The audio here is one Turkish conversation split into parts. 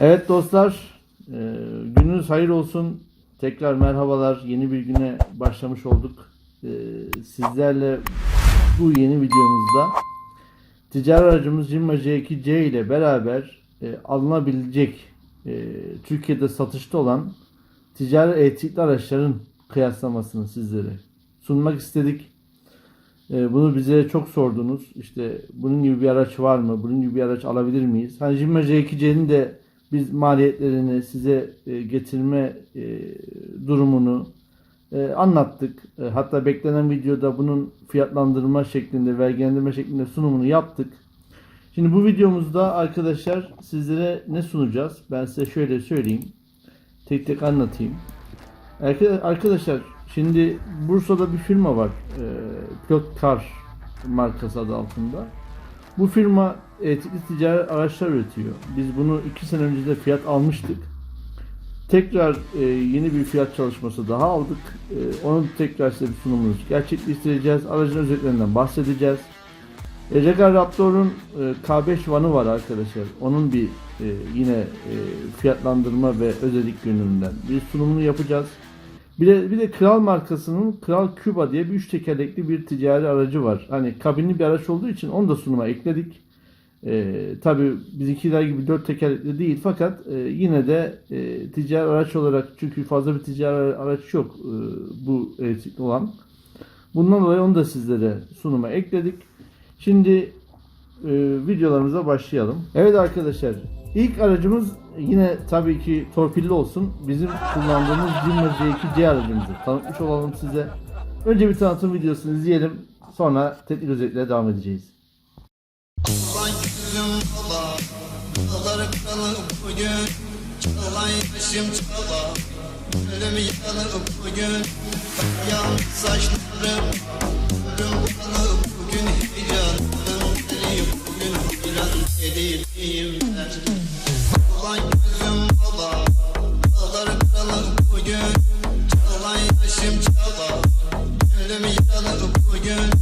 Evet dostlar, e, gününüz hayır olsun. Tekrar merhabalar. Yeni bir güne başlamış olduk. E, sizlerle bu yeni videomuzda ticari aracımız Jimma C2C ile beraber e, alınabilecek e, Türkiye'de satışta olan ticari elektrikli araçların kıyaslamasını sizlere sunmak istedik. E, bunu bize çok sordunuz. İşte bunun gibi bir araç var mı? Bunun gibi bir araç alabilir miyiz? Hani Jimma C2C'nin de biz maliyetlerini size e, getirme e, durumunu e, anlattık. Hatta beklenen videoda bunun fiyatlandırma şeklinde, vergilendirme şeklinde sunumunu yaptık. Şimdi bu videomuzda arkadaşlar sizlere ne sunacağız? Ben size şöyle söyleyeyim. Tek tek anlatayım. Arka- Arkadaşlar şimdi Bursa'da bir firma var. Pilot Car markası adı altında. Bu firma elektrikli ticari araçlar üretiyor. Biz bunu 2 sene önce de fiyat almıştık. Tekrar e, yeni bir fiyat çalışması daha aldık. E, onu tekrar size bir sunumunu gerçekleştireceğiz. Aracın özelliklerinden bahsedeceğiz. E, Regal Raptor'un e, K5 vanı var arkadaşlar. Onun bir e, yine e, fiyatlandırma ve özellik yönünden bir sunumunu yapacağız. Bir de, bir de Kral markasının Kral Cuba diye bir üç tekerlekli bir ticari aracı var. Hani kabinli bir araç olduğu için onu da sunuma ekledik. Ee, tabii bizimkiler gibi dört tekerlekli değil fakat e, yine de e, ticari araç olarak çünkü fazla bir ticari araç yok e, bu elektrikli olan. Bundan dolayı onu da sizlere sunuma ekledik. Şimdi e, videolarımıza başlayalım. Evet arkadaşlar ilk aracımız yine tabii ki torpilli olsun. Bizim kullandığımız Zimmer C2C aracımızı tanıtmış olalım size. Önce bir tanıtım videosunu izleyelim. Sonra teknik özelliklere devam edeceğiz. Bugün. Çalay başım çala. Ölüm yanıp bugün. Yan saçlarım. Ölüm kalıp bugün. Heyecanım deli bugün. Hayran deliyim ben. Ulan yüzüm bala Dağlar kalıp bugün. Çalay başım çala. Ölüm yanıp bugün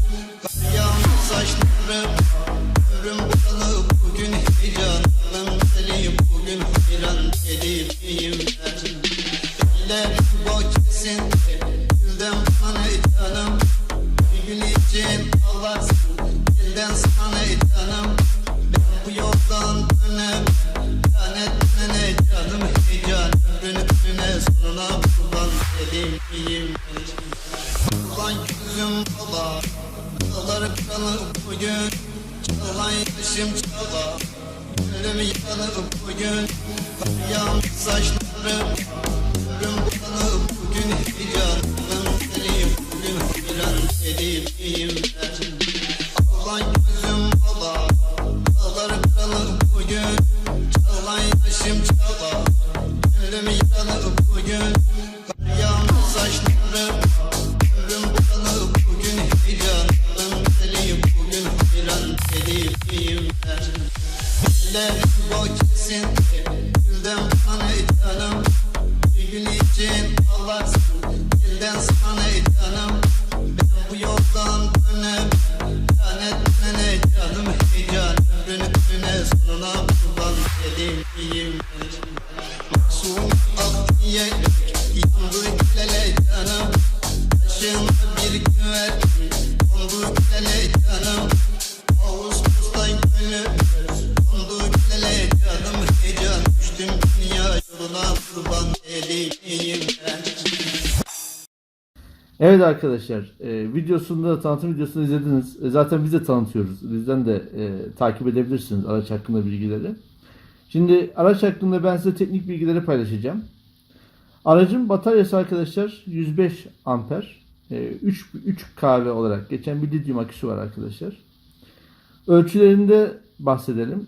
Evet arkadaşlar, e, videosunda tanıtım videosunu izlediniz. E, zaten biz de tanıtıyoruz. Bizden de e, takip edebilirsiniz araç hakkında bilgileri. Şimdi araç hakkında ben size teknik bilgileri paylaşacağım. Aracın bataryası arkadaşlar 105 amper. E, 3 3 kahve olarak geçen bir lityum aküsü var arkadaşlar. Ölçülerinde bahsedelim.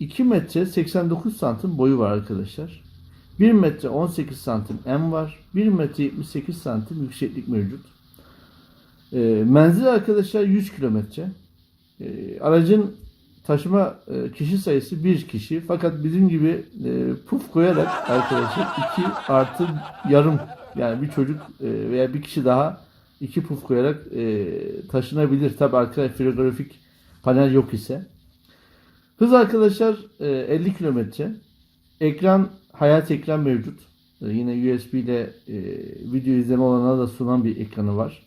2 metre 89 santim boyu var arkadaşlar. 1 metre 18 santim en var. 1 metre 78 santim yükseklik mevcut. E, menzil arkadaşlar 100 kilometre. E, aracın taşıma e, kişi sayısı 1 kişi. Fakat bizim gibi e, puf koyarak arkadaşlar 2 artı yarım yani bir çocuk e, veya bir kişi daha 2 puf koyarak taşınabilir. Tabi arkada frigorifik panel yok ise. Hız arkadaşlar e, 50 kilometre. ekran hayat ekran mevcut. Yine USB ile video izleme olanağı da sunan bir ekranı var.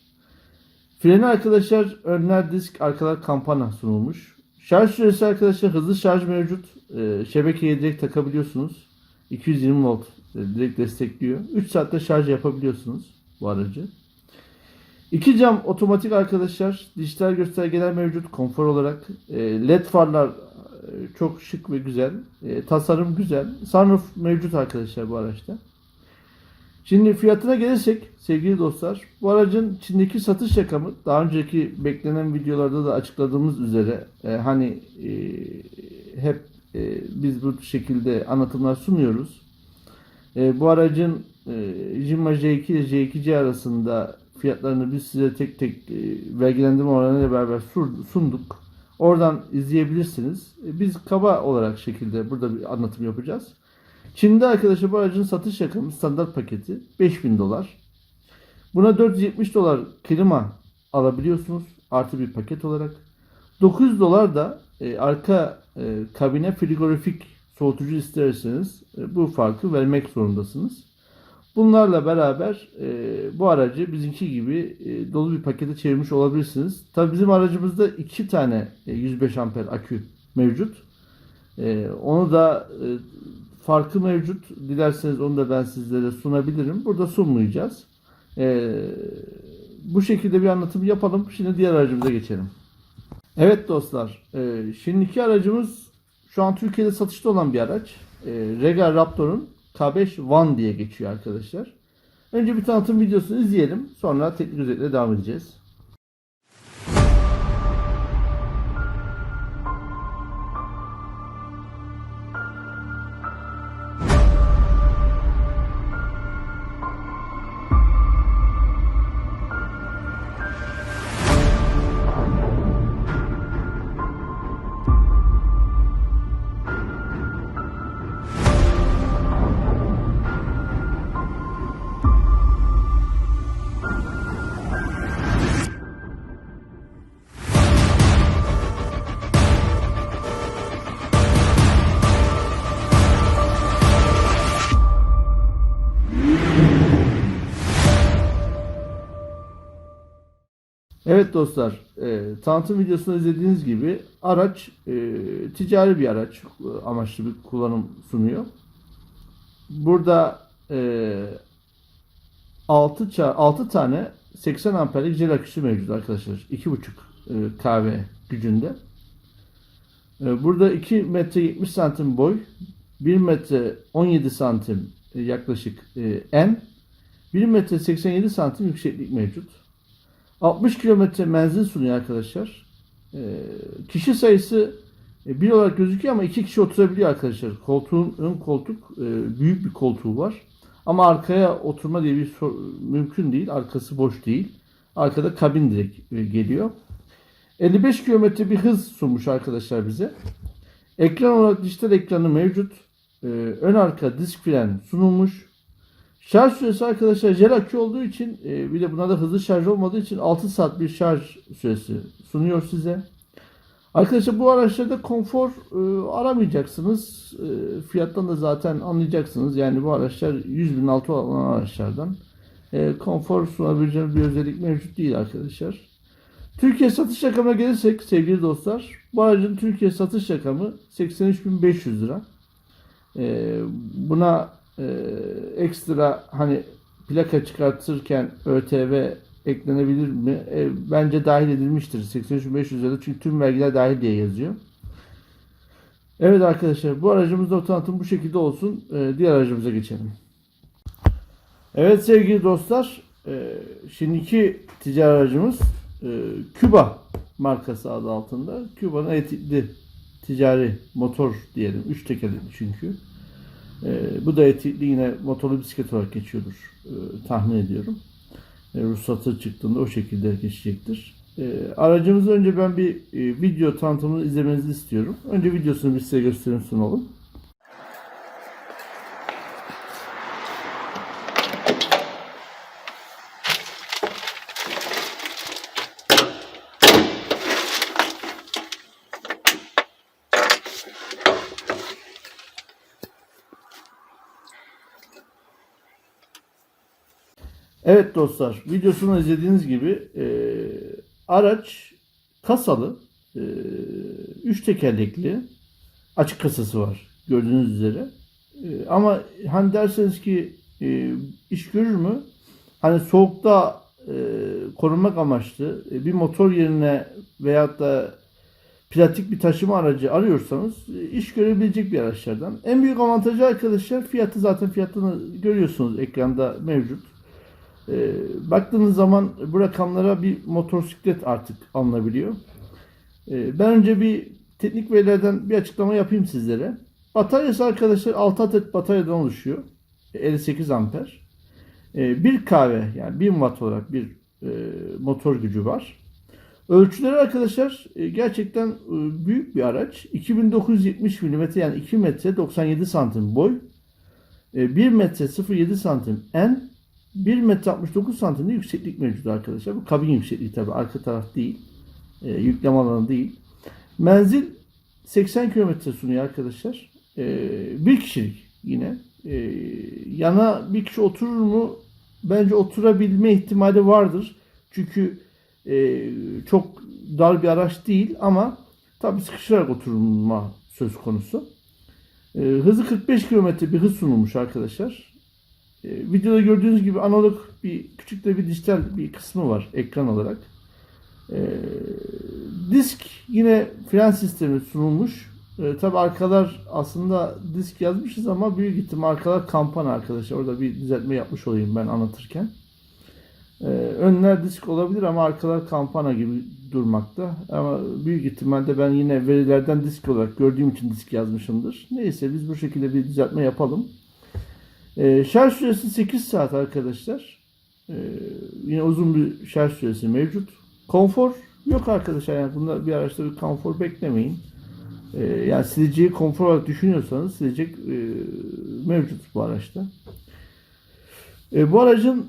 Freni arkadaşlar önler disk, arkalar kampana sunulmuş. Şarj süresi arkadaşlar hızlı şarj mevcut. Ee, şebekeye direkt takabiliyorsunuz. 220 volt e, direkt destekliyor. 3 saatte şarj yapabiliyorsunuz bu aracı. İki cam otomatik arkadaşlar. Dijital göstergeler mevcut konfor olarak. E, LED farlar e, çok şık ve güzel. E, tasarım güzel. Sunroof mevcut arkadaşlar bu araçta. Şimdi fiyatına gelirsek sevgili dostlar bu aracın Çin'deki satış rakamı daha önceki beklenen videolarda da açıkladığımız üzere e, hani e, hep e, biz bu şekilde anlatımlar sunuyoruz. E, bu aracın e, Jimma J2 ile J2C arasında fiyatlarını biz size tek tek e, vergilendirme oranıyla beraber sunduk. Oradan izleyebilirsiniz. E, biz kaba olarak şekilde burada bir anlatım yapacağız. Çin'de arkadaşlar bu aracın satış rakamı standart paketi 5000 dolar. Buna 470 dolar klima alabiliyorsunuz artı bir paket olarak. 900 dolar da e, arka e, kabine frigorifik soğutucu isterseniz e, bu farkı vermek zorundasınız. Bunlarla beraber e, bu aracı bizimki gibi e, dolu bir pakete çevirmiş olabilirsiniz. Tabii bizim aracımızda iki tane e, 105 amper akü mevcut. E, onu da e, farkı mevcut. Dilerseniz onu da ben sizlere sunabilirim. Burada sunmayacağız. E, bu şekilde bir anlatım yapalım. Şimdi diğer aracımıza geçelim. Evet dostlar. E, şimdiki aracımız şu an Türkiye'de satışta olan bir araç. E, Rega Raptor'un K5 One diye geçiyor arkadaşlar. Önce bir tanıtım videosunu izleyelim. Sonra teknik özetle devam edeceğiz. Evet dostlar, e, tanıtım videosunu izlediğiniz gibi araç e, ticari bir araç e, amaçlı bir kullanım sunuyor. Burada e, 6, 6 tane 80 amperlik jel aküsü mevcut arkadaşlar. 2.5 e, kW gücünde. E, burada 2 metre 70 santim boy, 1 metre 17 santim e, yaklaşık e, en, 1 metre 87 santim yükseklik mevcut. 60 kilometre menzil sunuyor arkadaşlar. Ee, kişi sayısı e, bir olarak gözüküyor ama iki kişi oturabiliyor arkadaşlar. Koltuğun ön koltuk e, büyük bir koltuğu var. Ama arkaya oturma diye bir mümkün değil. Arkası boş değil. Arkada kabin direkt e, geliyor. 55 kilometre bir hız sunmuş arkadaşlar bize. Ekran olarak dijital ekranı mevcut. Ee, ön arka disk fren sunulmuş. Şarj süresi arkadaşlar jel akü olduğu için e, bir de buna da hızlı şarj olmadığı için 6 saat bir şarj süresi sunuyor size. Arkadaşlar bu araçlarda konfor e, aramayacaksınız. E, fiyattan da zaten anlayacaksınız. Yani bu araçlar 100 bin altı olan araçlardan. E, konfor sunabileceğiniz bir özellik mevcut değil arkadaşlar. Türkiye satış rakamına gelirsek sevgili dostlar. Bu aracın Türkiye satış rakamı 83.500 lira. E, buna e, ekstra hani plaka çıkartırken ÖTV eklenebilir mi? E, bence dahil edilmiştir. 83.500 lira çünkü tüm vergiler dahil diye yazıyor. Evet arkadaşlar bu aracımızda tanıtım bu şekilde olsun. E, diğer aracımıza geçelim. Evet sevgili dostlar e, şimdiki ticari aracımız e, Küba markası adı altında. Küba'nın etikli ticari motor diyelim. Üç tekerlekli çünkü. E, bu da etikli yine motorlu bisiklet olarak geçiyordur e, tahmin ediyorum. E, ruhsatı çıktığında o şekilde geçecektir. E, aracımızı önce ben bir e, video tanıtımını izlemenizi istiyorum. Önce videosunu bir size göstereyim sunalım. Evet dostlar, videosunu izlediğiniz gibi e, araç kasalı, e, üç tekerlekli, açık kasası var gördüğünüz üzere. E, ama hani derseniz ki e, iş görür mü? Hani soğukta e, korunmak amaçlı e, bir motor yerine veyahut da pratik bir taşıma aracı arıyorsanız e, iş görebilecek bir araçlardan. En büyük avantajı arkadaşlar fiyatı zaten fiyatını görüyorsunuz ekranda mevcut. E, baktığınız zaman bu rakamlara bir motosiklet artık alınabiliyor. E, ben önce bir teknik verilerden bir açıklama yapayım sizlere. Bataryası arkadaşlar 6 adet bataryadan oluşuyor. 58 amper. E, bir kahve yani 1000 watt olarak bir e, motor gücü var. Ölçüleri arkadaşlar e, gerçekten e, büyük bir araç. 2970 mm yani 2 metre 97 santim boy. E, 1 metre 07 santim en. 1 metre 69 santim de yükseklik mevcut arkadaşlar. Bu kabin yüksekliği tabi arka taraf değil. E, yükleme alanı değil. Menzil 80 kilometre sunuyor arkadaşlar. E, bir kişilik yine. E, yana bir kişi oturur mu? Bence oturabilme ihtimali vardır. Çünkü e, çok dar bir araç değil ama tabi sıkışarak oturulma söz konusu. E, hızı 45 km bir hız sunulmuş arkadaşlar. E, videoda gördüğünüz gibi analog bir küçük de bir dijital bir kısmı var ekran olarak. E, disk yine fren sistemi sunulmuş. E, tabi arkalar aslında disk yazmışız ama büyük ihtimal arkalar kampana arkadaşlar. Orada bir düzeltme yapmış olayım ben anlatırken. Ee, önler disk olabilir ama arkalar kampana gibi durmakta. Ama büyük ihtimalle ben yine verilerden disk olarak gördüğüm için disk yazmışımdır. Neyse biz bu şekilde bir düzeltme yapalım. Ee, şarj süresi 8 saat arkadaşlar. Ee, yine uzun bir şarj süresi mevcut. Konfor yok arkadaşlar. Yani bunda bir araçta bir konfor beklemeyin. Ee, yani sileceği konfor olarak düşünüyorsanız silecek e, mevcut bu araçta. E, bu aracın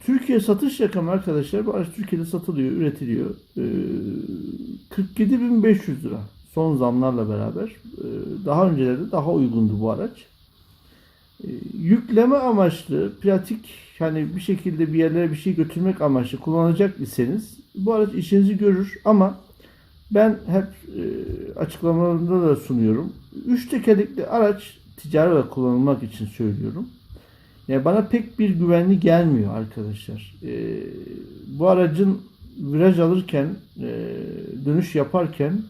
Türkiye satış rakamı arkadaşlar bu araç Türkiye'de satılıyor, üretiliyor. Ee, 47.500 lira son zamlarla beraber. Ee, daha öncelerde daha uygundu bu araç. Ee, yükleme amaçlı, pratik hani bir şekilde bir yerlere bir şey götürmek amaçlı kullanacak iseniz bu araç işinizi görür ama ben hep e, açıklamalarında da sunuyorum. Üç tekerlekli araç ticari olarak kullanılmak için söylüyorum. Yani bana pek bir güvenli gelmiyor arkadaşlar. Ee, bu aracın viraj alırken, e, dönüş yaparken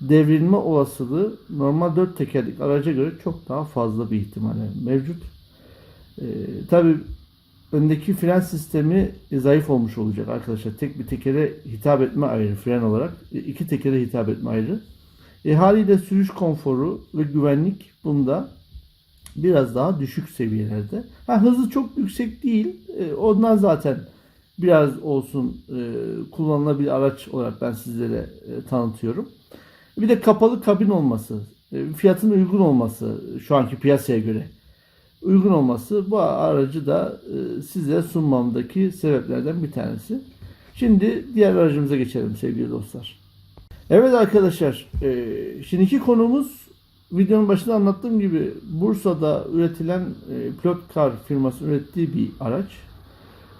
devrilme olasılığı normal dört tekerlek araca göre çok daha fazla bir ihtimalle mevcut. Ee, Tabi öndeki fren sistemi zayıf olmuş olacak arkadaşlar. Tek bir tekere hitap etme ayrı fren olarak. e, iki tekere hitap etme ayrı. E, haliyle sürüş konforu ve güvenlik bunda biraz daha düşük seviyelerde. Ha, hızı çok yüksek değil. E, ondan zaten biraz olsun e, kullanılabilir araç olarak ben sizlere e, tanıtıyorum. Bir de kapalı kabin olması, e, fiyatın uygun olması şu anki piyasaya göre uygun olması bu aracı da e, size sunmamdaki sebeplerden bir tanesi. Şimdi diğer aracımıza geçelim sevgili dostlar. Evet arkadaşlar, e, şimdiki konumuz videonun başında anlattığım gibi Bursa'da üretilen Pilot Car firmasının ürettiği bir araç.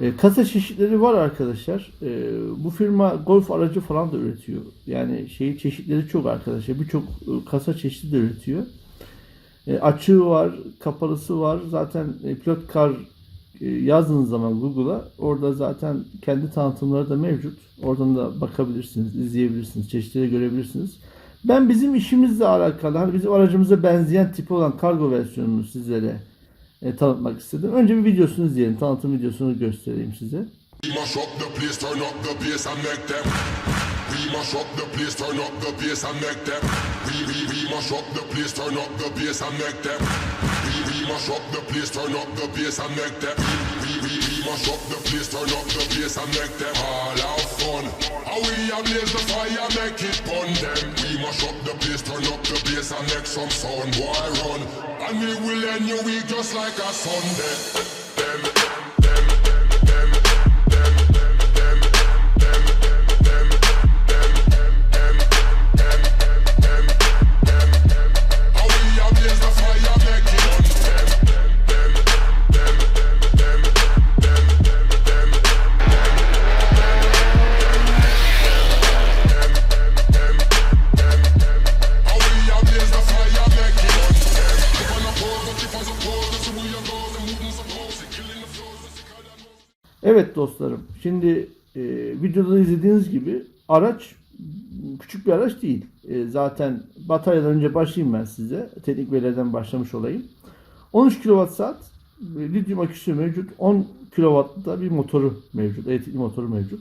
E, kasa çeşitleri var arkadaşlar. E, bu firma golf aracı falan da üretiyor. Yani şey çeşitleri çok arkadaşlar. Birçok e, kasa çeşidi de üretiyor. E, açığı var, kapalısı var. Zaten e, Pilot Car e, yazdığınız zaman Google'a orada zaten kendi tanıtımları da mevcut. Oradan da bakabilirsiniz, izleyebilirsiniz, çeşitleri görebilirsiniz. Ben bizim işimizle alakalı, hani bizim aracımıza benzeyen tipi olan kargo versiyonunu sizlere e, tanıtmak istedim. Önce bir videosunu izleyelim, tanıtım videosunu göstereyim size. We mash up the place, turn up the bass and make them. We mash up the place, turn up the bass and make them. We we we mash up the place, turn up the bass and make them. We we mash up the place, turn up the bass and make them. We we we mash up the place, turn up the bass and make them all have fun. How we a blaze the fire, make it fun them. We mash up the place, turn up the bass and make some sound, boy run. And we will end your week just like a Sunday. Dostlarım. Şimdi e, videoda izlediğiniz gibi araç küçük bir araç değil. E, zaten bataryadan önce başlayayım ben size. Teknik verilerden başlamış olayım. 13 kWh saat e, lityum aküsü mevcut. 10 kW'da da bir motoru mevcut. Elektrikli motoru mevcut.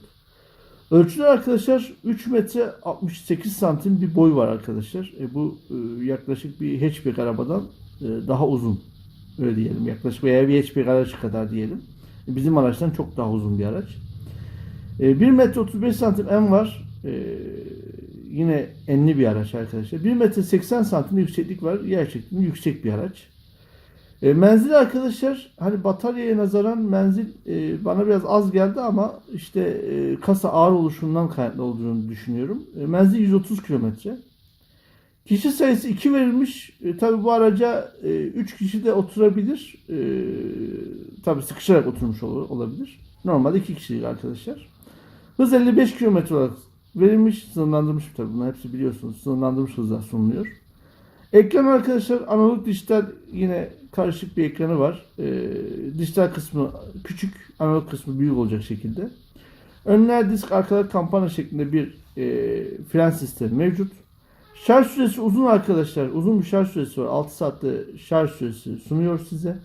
Ölçüler arkadaşlar 3 metre 68 santim bir boy var arkadaşlar. E, bu e, yaklaşık bir hatchback arabadan e, daha uzun. Öyle diyelim yaklaşık veya bir hatchback aracı kadar diyelim. Bizim araçtan çok daha uzun bir araç. E, 1 metre 35 santim en var. E, yine enli bir araç arkadaşlar. 1 metre 80 santim yükseklik var. Gerçekten yüksek bir araç. E, menzil arkadaşlar hani bataryaya nazaran menzil e, bana biraz az geldi ama işte e, kasa ağır oluşundan kaynaklı olduğunu düşünüyorum. E, menzil 130 kilometre. Kişi sayısı 2 verilmiş. E, tabii bu araca 3 kişi de oturabilir. E, tabii sıkışarak oturmuş ol- olabilir. Normalde 2 kişilik arkadaşlar. Hız 55 kilometre olarak verilmiş. Sınırlandırmış tabii bunlar hepsi biliyorsunuz. Sınırlandırmış hızlar sunuluyor. Ekran arkadaşlar analog dijital yine karışık bir ekranı var. Ee, dijital kısmı küçük, analog kısmı büyük olacak şekilde. Önler disk, arkalar kampanya şeklinde bir e, fren sistemi mevcut. Şarj süresi uzun arkadaşlar. Uzun bir şarj süresi var. 6 saatte şarj süresi sunuyor size.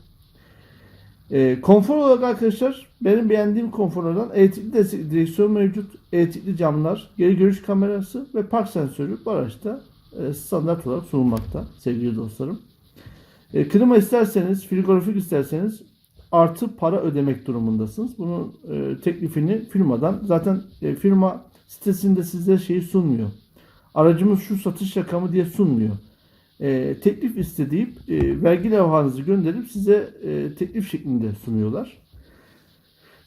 E, konfor olarak arkadaşlar benim beğendiğim konforlardan elektrikli destekli direksiyon mevcut. Elektrikli camlar, geri görüş kamerası ve park sensörü bu araçta e, standart olarak sunulmakta sevgili dostlarım. E, klima isterseniz, frigorifik isterseniz artı para ödemek durumundasınız. Bunun e, teklifini firmadan zaten e, firma sitesinde size şeyi sunmuyor. Aracımız şu satış rakamı diye sunmuyor. E, teklif istediğip e, vergi levhanızı gönderip size e, teklif şeklinde sunuyorlar.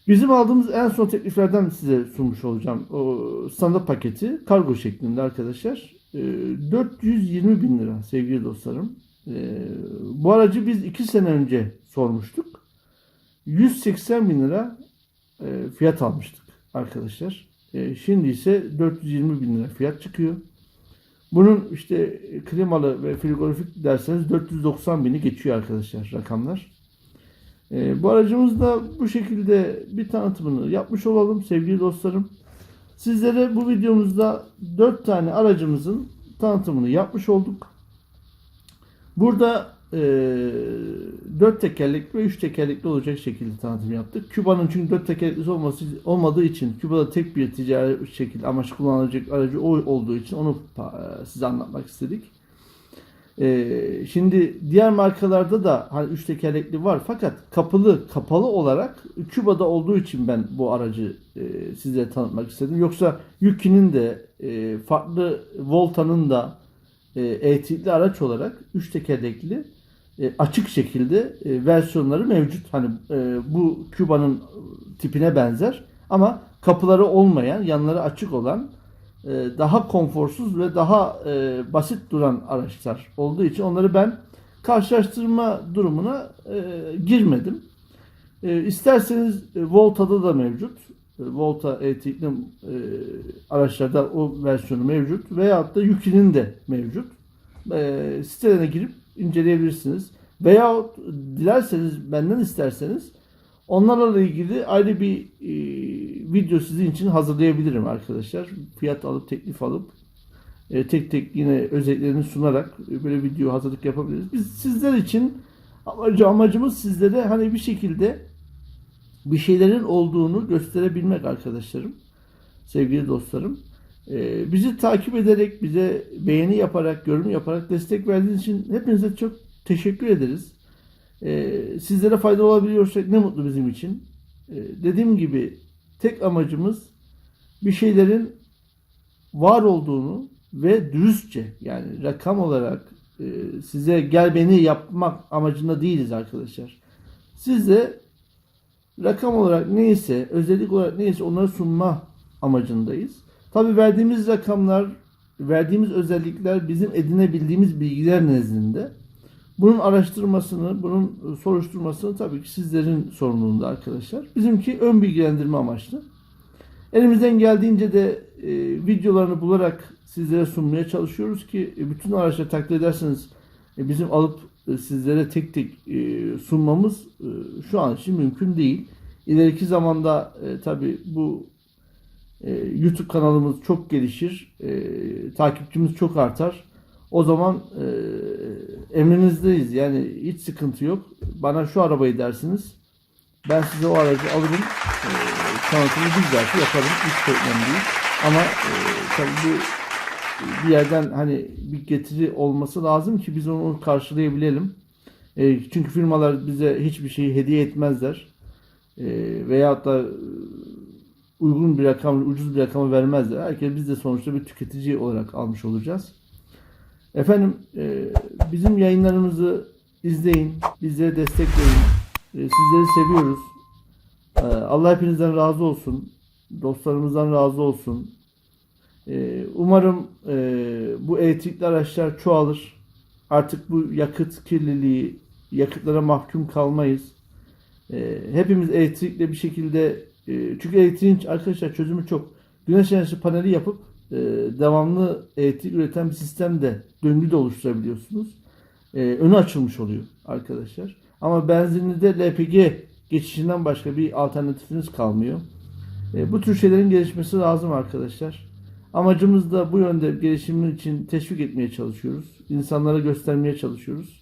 Bizim aldığımız en son tekliflerden size sunmuş olacağım. O standart paketi kargo şeklinde arkadaşlar. E, 420 bin lira sevgili dostlarım. E, bu aracı biz 2 sene önce sormuştuk. 180 bin lira e, fiyat almıştık arkadaşlar. E, şimdi ise 420 bin lira fiyat çıkıyor. Bunun işte klimalı ve frigorifik derseniz 490 bini geçiyor arkadaşlar rakamlar. E, bu aracımız da bu şekilde bir tanıtımını yapmış olalım sevgili dostlarım. Sizlere bu videomuzda 4 tane aracımızın tanıtımını yapmış olduk. Burada e, 4 tekerlekli ve 3 tekerlekli olacak şekilde tanıtım yaptık. Küba'nın çünkü 4 tekerlekli olması olmadığı için Küba'da tek bir ticari şekilde amaç kullanılacak aracı o olduğu için onu e, size anlatmak istedik. E, şimdi diğer markalarda da hani 3 tekerlekli var fakat kapılı kapalı olarak Küba'da olduğu için ben bu aracı e, size tanıtmak istedim. Yoksa Yuki'nin de e, farklı Volta'nın da e, elektrikli araç olarak 3 tekerlekli e, açık şekilde e, versiyonları mevcut. Hani e, bu Cuba'nın tipine benzer ama kapıları olmayan, yanları açık olan e, daha konforsuz ve daha e, basit duran araçlar olduğu için onları ben karşılaştırma durumuna e, girmedim. E, isterseniz e, Volta'da da mevcut. E, Volta elektrikli e, araçlarda o versiyonu mevcut. Veyahut da Yuki'nin de mevcut. E, sitelerine girip inceleyebilirsiniz. Veyahut dilerseniz benden isterseniz onlarla ilgili ayrı bir e, video sizin için hazırlayabilirim arkadaşlar. Fiyat alıp teklif alıp e, tek tek yine özelliklerini sunarak e, böyle video hazırlık yapabiliriz. Biz sizler için amacı, amacımız sizlere hani bir şekilde bir şeylerin olduğunu gösterebilmek arkadaşlarım. Sevgili dostlarım. Ee, bizi takip ederek, bize beğeni yaparak, yorum yaparak destek verdiğiniz için hepinize çok teşekkür ederiz. Ee, sizlere fayda olabiliyorsak ne mutlu bizim için. Ee, dediğim gibi tek amacımız bir şeylerin var olduğunu ve dürüstçe yani rakam olarak e, size gel beni yapmak amacında değiliz arkadaşlar. Size rakam olarak neyse, özellik olarak neyse onları sunma amacındayız. Tabi verdiğimiz rakamlar, verdiğimiz özellikler bizim edinebildiğimiz bilgiler nezdinde. Bunun araştırmasını, bunun soruşturmasını tabii ki sizlerin sorumluluğunda arkadaşlar. Bizimki ön bilgilendirme amaçlı. Elimizden geldiğince de e, videolarını bularak sizlere sunmaya çalışıyoruz ki e, bütün araçları takdir ederseniz e, bizim alıp e, sizlere tek tek e, sunmamız e, şu an için mümkün değil. İleriki zamanda e, tabii bu YouTube kanalımız çok gelişir. E, takipçimiz çok artar. O zaman e, emrinizdeyiz. Yani hiç sıkıntı yok. Bana şu arabayı dersiniz. Ben size o aracı alırım. E, tanıtımı güzel yaparım. Hiç problem değil. Ama e, tabii bu bir yerden hani bir getiri olması lazım ki biz onu karşılayabilelim. E, çünkü firmalar bize hiçbir şeyi hediye etmezler. E, veyahut da e, uygun bir rakam, ucuz bir rakamı vermezler. Herkes biz de sonuçta bir tüketici olarak almış olacağız. Efendim e, bizim yayınlarımızı izleyin, bizlere destek verin. E, sizleri seviyoruz. E, Allah hepinizden razı olsun. Dostlarımızdan razı olsun. E, umarım e, bu elektrikli araçlar çoğalır. Artık bu yakıt kirliliği, yakıtlara mahkum kalmayız. E, hepimiz elektrikle bir şekilde e, çünkü elektriğin arkadaşlar çözümü çok. Güneş enerjisi paneli yapıp e, devamlı elektrik üreten bir sistemde döngü de oluşturabiliyorsunuz. E, önü açılmış oluyor arkadaşlar. Ama benzinli LPG geçişinden başka bir alternatifiniz kalmıyor. E, bu tür şeylerin gelişmesi lazım arkadaşlar. Amacımız da bu yönde gelişimin için teşvik etmeye çalışıyoruz. İnsanlara göstermeye çalışıyoruz.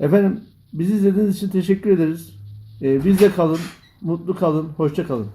Efendim bizi izlediğiniz için teşekkür ederiz. E, bizde kalın, mutlu kalın, hoşça kalın.